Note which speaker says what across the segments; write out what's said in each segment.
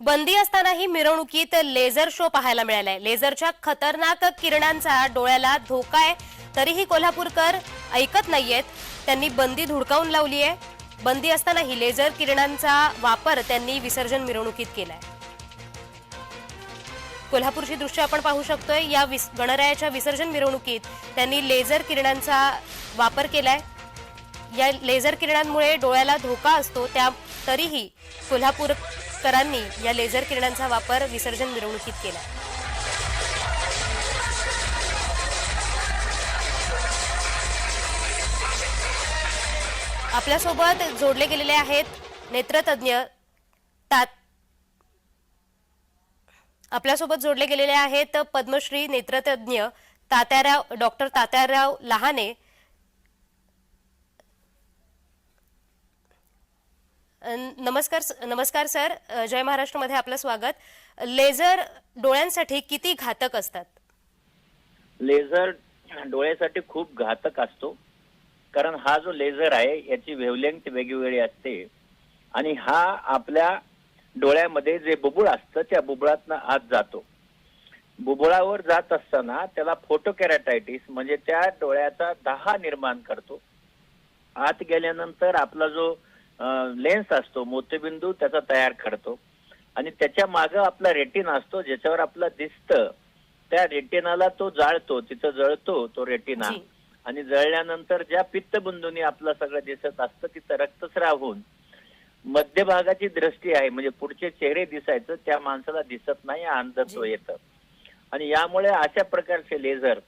Speaker 1: बंदी असतानाही मिरवणुकीत लेझर शो पाहायला मिळालाय. लेझरच्या खतरनाक किरणांचा डोळ्याला धोका आहे. तरीही कोल्हापूरकर ऐकत नाहीयेत. त्यांनी बंदी धुडकावून लावली आहे. बंदी असतानाही लेझर किरणांचा वापर त्यांनी विसर्जन मिरवणुकीत केलाय. कोल्हापूरची दृश्य आपण पाहू शकतोय. या विस- गणरायाच्या विसर्जन मिरवणुकीत त्यांनी लेझर किरणांचा वापर केलाय. या लेझर किरणांमुळे डोळ्याला धोका असतो. त्या तरीही कोल्हापूरकरांनी या लेझर किरणांचा वापर विसर्जन मिरवणुकीत केला. आपल्यासोबत जोडले गेलेले आहेत नेत्रतज्ञ तात आपल्यासोबत जोडले गेलेले आहेत पद्मश्री नेत्रतज्ञ तात्याराव डॉक्टर तात्याराव लहाने नमस्कार नमस्कार सर. जय महाराष्ट्रमध्ये आपलं स्वागत. लेझर डोळ्यांसाठी किती घातक असतात?
Speaker 2: लेझर डोळ्यासाठी खूप घातक असतो. कारण हा जो लेझर आहे याची वेवलेंथ वेगवेगळी असते. आणि हा आपल्या डोळ्यामध्ये जे बुबुळ असतं त्या बुबुळातनं आत जातो. बुबुळावर जात असताना त्याला फोटोकॅरेटायटिस म्हणजे त्या डोळ्याचा दहा निर्माण करतो. आत गेल्यानंतर आपला जो लेन्स असतो मोतीबिंदू त्याचा तयार करतो आणि त्याच्या मागं आपला रेटिना असतो ज्याच्यावर आपला दिसतं त्या रेटिनाला तो जाळतो तिथं जळतो तो रेटिना. आणि जळल्यानंतर ज्या पित्तबिंदूनी आपलं सगळं दिसत असतं तिथं रक्तस्राव होऊन मध्यभागाची दृष्टी आहे म्हणजे पुढचे चेहरे दिसायचं त्या माणसाला दिसत नाही अंधत्व. येतं आणि यामुळे अशा प्रकारचे लेझर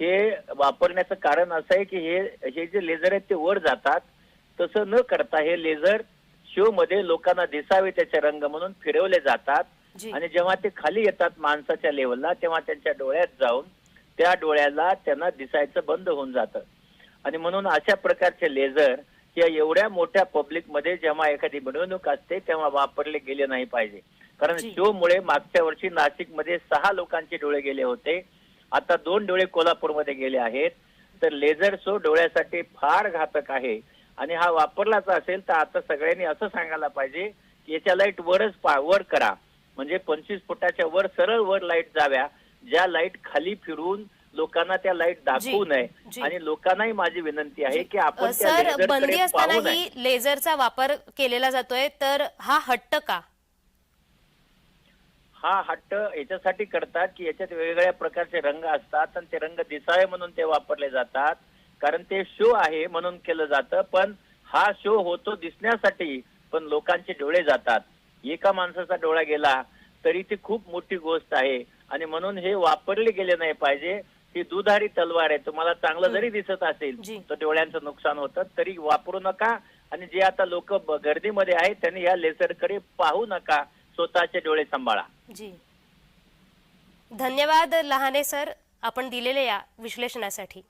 Speaker 2: हे वापरण्याचं कारण असं आहे की हे हे जे लेझर आहेत ते वर जातात तसं न करता हे लेझर शो मध्ये लोकांना दिसावे त्याचे रंग म्हणून फिरवले जातात. आणि जेव्हा ते खाली येतात माणसाच्या लेवलला तेव्हा त्यांच्या डोळ्यात जाऊन त्या डोळ्याला त्यांना दिसायचं बंद होऊन जातं. आणि म्हणून अशा प्रकारचे लेझर या एवढ्या मोठ्या पब्लिकमध्ये जेव्हा एखादी मिरवणूक असते तेव्हा वापरले गेले नाही पाहिजे. कारण. शो मुळे मागच्या वर्षी नाशिकमध्ये सहा लोकांचे डोळे गेले होते. आता दोन डोळे कोल्हापूरमध्ये गेले आहेत. तर लेझर शो डोळ्यासाठी फार घातक आहे. आणि हा वापरलाच असेल तर आता सगळ्यांनी असं सांगायला पाहिजे की याच्या लाइट वरच पा वर करा. म्हणजे पंचवीस फुटाच्या वर सरळ वर लाइट जाव्या. ज्या लाइट खाली फिरून लोकांना त्या लाइट दाखवू नये. आणि लोकांनाही माझी विनंती आहे की आपण
Speaker 1: सर बंदी असतानाही लेझरचा वापर केलेला जातोय तर हा हट्ट का?
Speaker 2: हा हट्ट याच्यासाठी करतात की याच्यात वेगवेगळ्या प्रकारचे रंग असतात आणि ते रंग दिसावे म्हणून ते वापरले जातात. कारण ते शो आहे म्हणून केलं जातं पण हा शो होतो दिसण्यासाठी पण लोकांचे डोळे जातात. एका माणसाचा डोळा गेला तरी ती खूप मोठी गोष्ट आहे आणि म्हणून हे वापरले गेले नाही पाहिजे. ही दुधारी तलवार आहे तुम्हाला चांगलं जरी दिसत. असेल तर डोळ्यांचं नुकसान होतं तरी वापरू नका. आणि जे आता लोक गर्दीमध्ये आहेत त्यांनी या लेझरकडे पाहू नका. स्वतःचे डोळे सांभाळा.
Speaker 1: जी. धन्यवाद लहाने सर आपण दिलेल्या या विश्लेषणासाठी.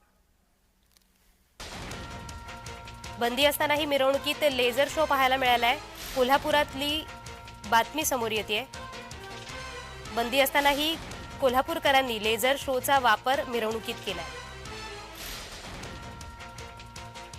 Speaker 1: बंदी असतानाही मिरवणुकीत लेझर शो पाहायला मिळाला आहे. कोल्हापुरातली बातमी समोर येते बंदी असतानाही कोल्हापूरकरांनी लेझर शोचा वापर मिरवणुकीत केला आहे